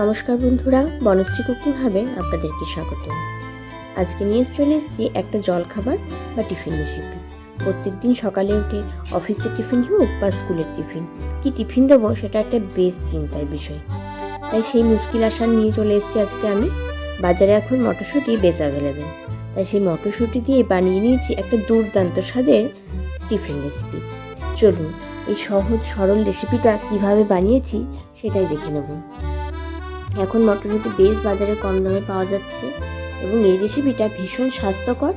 নমস্কার বন্ধুরা, বনশ্রী কুকিং আপনাদেরকে স্বাগত। আজকে নিয়ে চলে এসেছি একটা জলখাবার বা টিফিন রেসিপি। প্রত্যেক দিন সকালে উঠে অফিসের টিফিন হোক বা স্কুলের টিফিন, কি টিফিন দেবো সেটা একটা বেশ চিন্তার বিষয়। তাই সেই মুশকিল আশা নিয়ে চলে এসেছি আজকে আমি। বাজারে এখন মটরশুঁটি বেশ অ্যাভেলেবেল তাই সেই মটরশুঁটি দিয়ে বানিয়ে নিয়েছি একটা দুর্দান্ত স্বাদের টিফিন রেসিপি। চলুন, এই সহজ সরল রেসিপিটা কীভাবে বানিয়েছি সেটাই দেখে নেব। এখন মটরশুঁটি বেশ বাজারে কম দামে পাওয়া যাচ্ছে এবং এই রেসিপিটা ভীষণ স্বাস্থ্যকর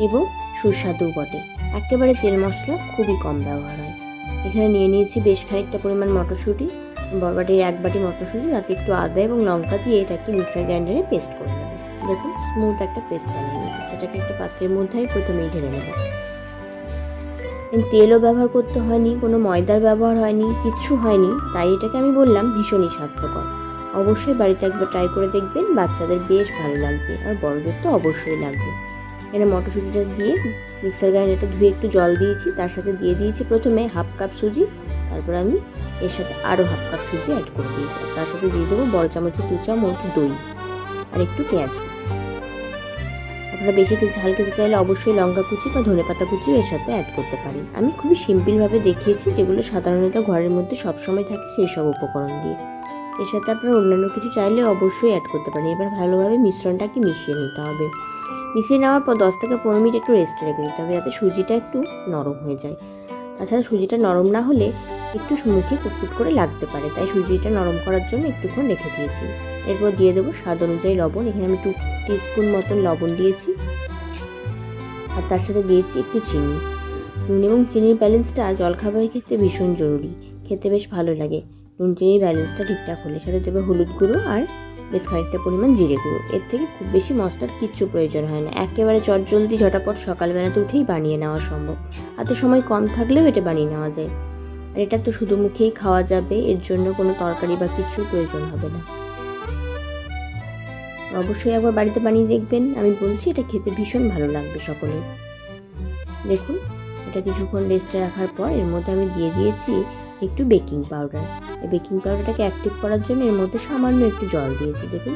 এবং সুস্বাদু বটে। একেবারে তেল মশলা খুবই কম ব্যবহার হয়। এখানে নিয়ে নিয়েছি বেশ খানিকটা পরিমাণ মটরশুঁটি। বরবাটির এক বাটি মটরশুঁটি, তাতে একটু আদা এবং লঙ্কা দিয়ে এটাকে মিক্সার গ্রাইন্ডারে পেস্ট করে নেব। দেখুন স্মুথ একটা পেস্ট বানিয়ে নেব সেটাকে একটা পাত্রের মধ্যে আমি প্রথমেই ঢেলে নেব। তেলও ব্যবহার করতে হয়নি, কোনো ময়দার ব্যবহার হয়নি, কিচ্ছু হয়নি, তাই এটাকে আমি বললাম ভীষণই স্বাস্থ্যকর। অবশ্যই বাড়িতে একবার ট্রাই করে দেখবেন, বাচ্চাদের বেশ ভালো লাগবে আর বড়দের তো অবশ্যই লাগবে। এখানে মটরশুঁটিটা দিয়ে মিক্সার গ্রাইন্ডারটা ধুয়ে একটু জল দিয়েছি, তার সাথে দিয়ে দিয়েছি প্রথমে হাফ কাপ সুজি, তারপর আমি এর সাথে আরও হাফ কাপ সুজি অ্যাড করে দিয়েছি তার সাথে দিয়ে দেবো বড় চামচের দু চামচ দই আর একটু পেঁয়াজ। আপনারা বেশি ঝাল খেতে চাইলে অবশ্যই লঙ্কা কুচি বা ধনে পাতা কুচিও এর সাথে অ্যাড করতে পারেন। আমি খুবই সিম্পলভাবে দেখিয়েছি, যেগুলো সাধারণত ঘরের মধ্যে সবসময় থাকে সেই সব উপকরণ দিয়ে। এর সাথে আপনারা অন্যান্য কিছু চাইলে অবশ্যই অ্যাড করতে পারেন। এবার ভালোভাবে মিশ্রণটাকে মিশিয়ে নিতে হবে। মিশিয়ে নেওয়ার পর দশ থেকে পনেরো মিনিট একটু রেস্টে রেখে দিতে হবে যাতে সুজিটা একটু নরম হয়ে যায়। তাছাড়া সুজিটা নরম না হলে একটু মুখে কুটকুট করে লাগতে পারে। তাই সুজিটা নরম করার জন্য একটুক্ষণ রেখে দিয়েছি। এরপর দিয়ে দেবো স্বাদ অনুযায়ী লবণ। এখানে আমি টু টিস্পুন মতন লবণ দিয়েছি। আর তার সাথে দিয়েছি একটু চিনি। নুন এবং চিনির ব্যালেন্সটা জলখাবারের ক্ষেত্রে ভীষণ জরুরি। খেতে বেশ ভালো লাগে। নুন চিনির ব্যালেন্সটা ঠিকঠাক হলে, সাথে দেবে হলুদ গুঁড়ো আর বেশ খানিকটা পরিমাণ জিরে গুঁড়ো। এর থেকে খুব বেশি মশলার কিচ্ছু প্রয়োজন হয় না। একেবারে চটজলদি, ঝটাপট সকালবেলাতে উঠেই বানিয়ে নেওয়া সম্ভব। হাতে সময় কম থাকলেও এটা বানিয়ে নেওয়া যায়। আর এটা তো শুধু মুখেই খাওয়া যাবে, এর জন্য কোনো তরকারি বা কিছুর প্রয়োজন হবে না। অবশ্যই একবার বাড়িতে বানিয়ে দেখবেন। আমি বলছি, এটা খেতে ভীষণ ভালো লাগবে সকলে দেখুন, এটা কিছুক্ষণ রেস্টে রাখার পর এর মধ্যে আমি দিয়ে দিয়েছি একটু বেকিং পাউডার। এই বেকিং পাউডারটাকে অ্যাক্টিভ করার জন্য এর মধ্যে সামান্য একটু জল দিয়েছি, দেখুন।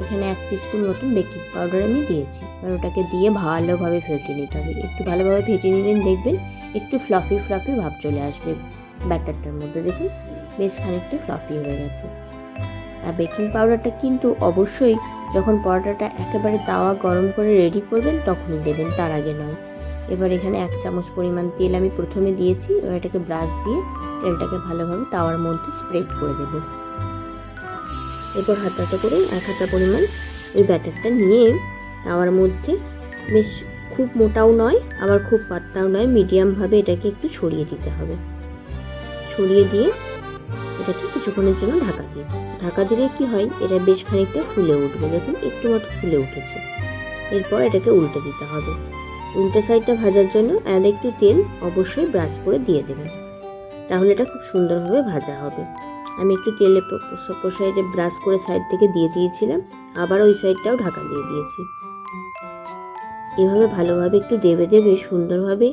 এখানে এক টিস্পুন মতন বেকিং পাউডার আমি দিয়েছি। আর ওটাকে দিয়ে ভালোভাবে ফেটে নিতে হবে। একটু ভালোভাবে ফেটে নিলেন দেখবেন একটু ফ্লাফি ফ্লাফি ভাব চলে আসবে ব্যাটারটার মধ্যে, দেখুন। বেশ খানিকটা ফ্লাফি হয়ে গেছে। আর বেকিং পাউডারটা কিন্তু অবশ্যই যখন পরোটাটা একেবারে তাওয়া গরম করে রেডি করবেন, তখনই দেবেন, তার আগে নয়। এবার এখানে এক চামচ পরিমাণ তেল আমি প্রথমে দিয়েছি, এবার এটাকে ব্রাশ দিয়ে তেলটাকে ভালোভাবে তাওয়ার মধ্যে স্প্রেড করে দেব। এরপর হাত হাতে করে এক হাতা পরিমাণ ওই ব্যাটারটা নিয়ে তাওয়ার মধ্যে বেশ খুব মোটাও নয়, আবার খুব পাতলাও নয়, মিডিয়ামভাবে এটাকে একটু ছড়িয়ে দিতে হবে। ছড়িয়ে দিয়ে এটাকে কিছুক্ষণের জন্য ঢাকা দিই ঢাকা দিলে কি হয়, এটা বেশ খানিকটা ফুলে উঠবে। দেখুন, একটু মতো ফুলে উঠেছে। এরপর এটাকে উল্টে দিতে হবে। উল্টে সাইডটা ভাজার জন্য আর একটু তেল অবশ্যই ব্রাশ করে দিয়ে দেবেন। তাহলে এটা খুব সুন্দরভাবে ভাজা হবে। আমি একটু তেলে সাইডে ব্রাশ করে সাইড থেকে দিয়ে দিয়েছিলাম, আবার ওই সাইডটাও ঢাকা দিয়ে দিয়েছি। এভাবে ভালোভাবে একটু দেবে দেবে সুন্দরভাবে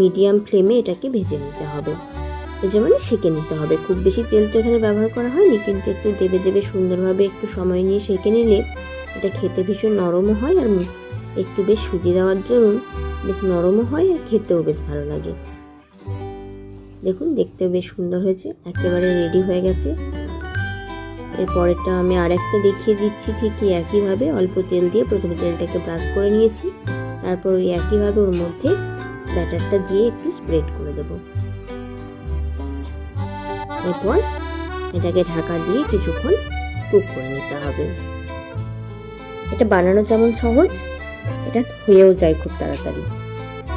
মিডিয়াম ফ্লেমে এটাকে ভেজে নিতে হবে। ভেজে মানে সেঁকে নিতে হবে। খুব বেশি তেল তো এখানে ব্যবহার করা হয়নি, কিন্তু একটু দেবে দেবে সুন্দরভাবে একটু সময় নিয়ে সেঁকে নিলে এটা খেতে ভীষণ নরমও হয় আর একটু বেশ সুজি দেওয়ার জন্য বেশ নরমও হয় আর খেতেও বেশ ভালো লাগে। দেখুন, দেখতেও বেশ সুন্দর হয়েছে, একেবারে রেডি হয়ে গেছে। এরপরেরটা আমি আরেকটা দেখিয়ে দিচ্ছি ঠিকই একইভাবে। অল্প তেল দিয়ে প্রথমে তেলটাকে ব্রাশ করে নিয়েছি। তারপর ওই একইভাবে ওর মধ্যে ব্যাটারটা দিয়ে একটু স্প্রেড করে দেব। এরপর এটাকে ঢাকা দিয়ে কিছুক্ষণ কুক করে নিতে হবে। এটা বানানো যেমন সহজ এটা হয়েও যায় খুব তাড়াতাড়ি।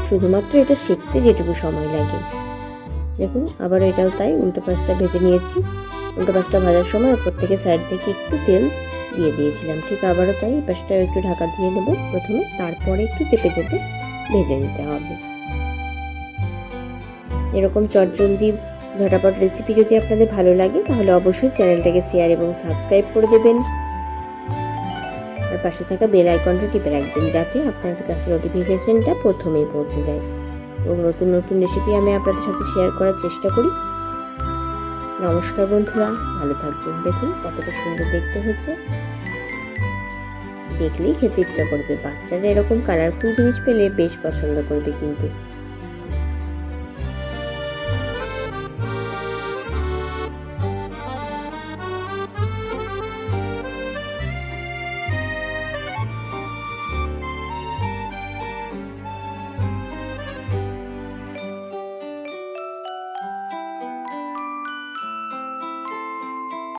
শুধুমাত্র এটা শিখতে যেটুকু সময় লাগে। দেখুন আবার এটাও তাই, উল্টো পাশটা ভেজে নিয়েছি। উল্টো পাশটা ভাজার সময় ওপর থেকে সাইড থেকে একটু তেল দিয়ে দিয়েছিলাম। ঠিক আবারও তাই পাশটাও একটু ঢাকা দিয়ে দেবো প্রথমে। তারপরে একটু টেপে টেপে ভেজে নিতে হবে। এরকম চটজলদি, ঝটাপট রেসিপি যদি আপনাদের ভালো লাগে, তাহলে অবশ্যই চ্যানেলটাকে শেয়ার এবং সাবস্ক্রাইব করে দেবেন। পাশে থাকা বেল আইকনটা টিপে রাখবেন যাতে আপনাদের কাছে নোটিফিকেশনটা প্রথমেই পৌঁছে যায়। এবং নতুন নতুন রেসিপি আমি আপনাদের সাথে শেয়ার করার চেষ্টা করি। নমস্কার বন্ধুরা, ভালো থাকবেন। দেখুন কতটা সুন্দর দেখতে হয়েছে। দেখলেই খেতে ইচ্ছা করবে। বাচ্চারা এরকম কালারফুল জিনিস পেলে বেশ পছন্দ করবে কিন্তু।